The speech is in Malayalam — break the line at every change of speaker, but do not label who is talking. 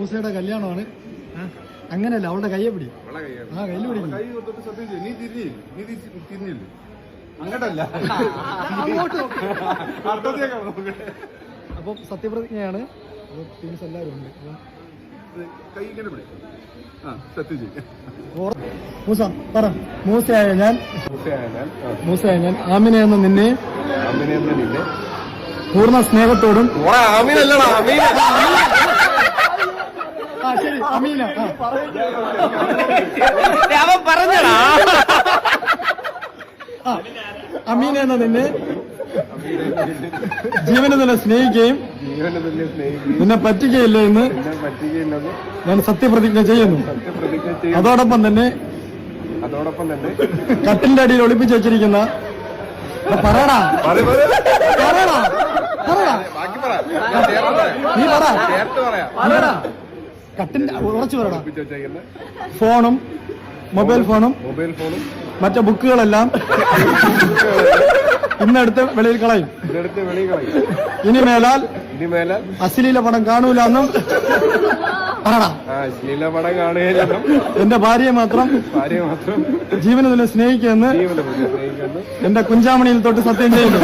മൂസയുടെ കല്യാണമാണ്. അങ്ങനെയല്ല അവളുടെ കയ്യെ പിടി. ആ കയ്യിൽ പിടിക്കും
അങ്ങോട്ടല്ല.
അപ്പം സത്യപ്രതിജ്ഞയാണ്. അപ്പോൾ ടീംസ് എല്ലാവരും ഉണ്ട്. മൂസ പറ. മൂസയായ ഞാൻ.
ഞാൻ
മൂസയായ ഞാൻ. ആമിന എന്ന നിന്നെ പൂർണ സ്നേഹത്തോടും
ആമിനല്ലടാ ആമീന.
അമീന
അവൻ പറഞ്ഞടാ.
അമീന എന്ന നിന്നെ ജീവനെ തന്നെ സ്നേഹിക്കുകയും
ജീവനെ തന്നെ സ്നേഹിക്കുകയും
നിന്നെ പറ്റിക്കയില്ല എന്ന് ഞാൻ സത്യപ്രതിജ്ഞ ചെയ്യുന്നു.
സത്യപ്രതിജ്ഞ ചെയ്യുന്നു.
അതോടൊപ്പം തന്നെ
അതോടൊപ്പം തന്നെ
കട്ടിന്റെ അടിയിൽ ഒളിപ്പിച്ചു വെച്ചിരിക്കുന്ന പറയടാ.
പറയ് പറയ്.
പറയടാ. പറയടാ. നീ പറ. കട്ടിന്റെ ഉറച്ചു
പറയണം
ഫോണും മൊബൈൽ ഫോണും
മൊബൈൽ ഫോണും.
മറ്റേ ബുക്കുകളെല്ലാം ഇന്നെടുത്ത് വെളിയിൽ കളയും. ഇനി മേലാൽ
ഇനി മേലാൽ.
അശ്ലീല പടം കാണൂല എന്നും
അശ്ലീല പടം കാണുകയില്ലെന്നും.
എന്റെ ഭാര്യയെ മാത്രം
ഭാര്യ മാത്രം.
ജീവനെ തന്നെ സ്നേഹിക്കുമെന്ന്. എന്റെ കുഞ്ചാമണിയിൽ തൊട്ട് സത്യം ചെയ്യുന്നു.